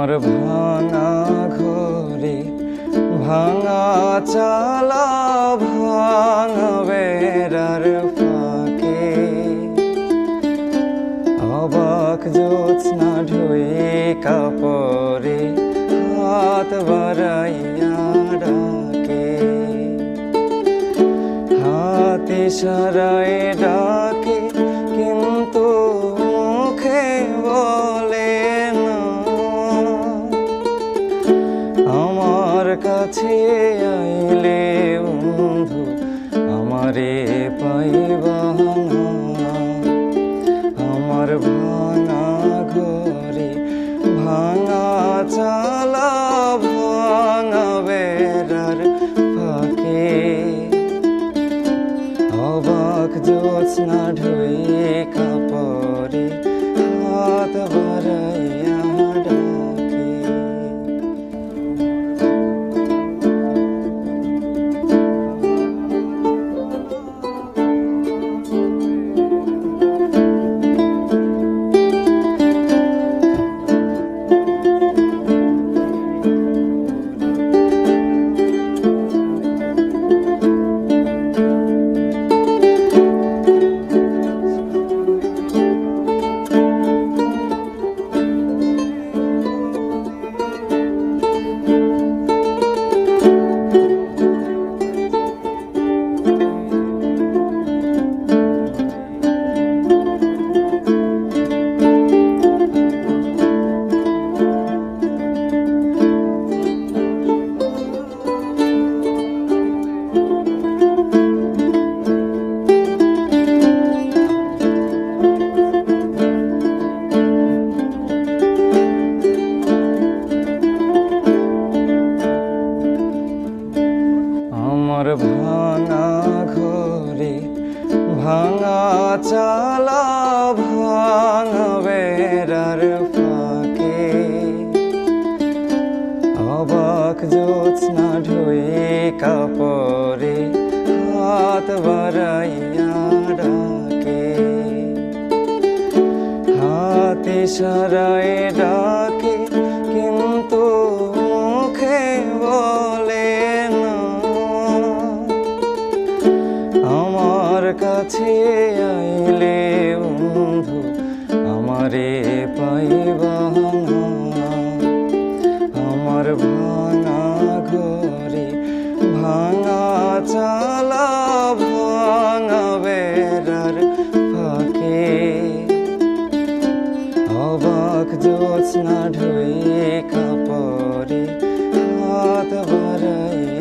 আমার ভাঙা ঘরে ভাঙা চালা ভাঙা বেড়ার ফাঁকে। অবাক জ্যোৎস্না ঢুয়ে কাপড়ে হাত বাড়াইয়া ডাকে। হাতে সারায় ডাকে কাছে আইলে বন্ধু, আমারে পাইবা। আমার ভাঙা ঘরে ভাঙা চালা, ভাঙা বেড়ার ফাঁকে অবাক জ্যোৎস্না ঢুয়ে কাপড়ে চালা ভাঙা বেড়ার ফাঁকে। অবাক জ্যোৎস্না ঢুয়ে কাপড়ে হাত বাড়াইয়া ডাকে। হাতে সারায় জ্যোৎস্না ঢুই কাপড়ে হাত বাড়াইয়া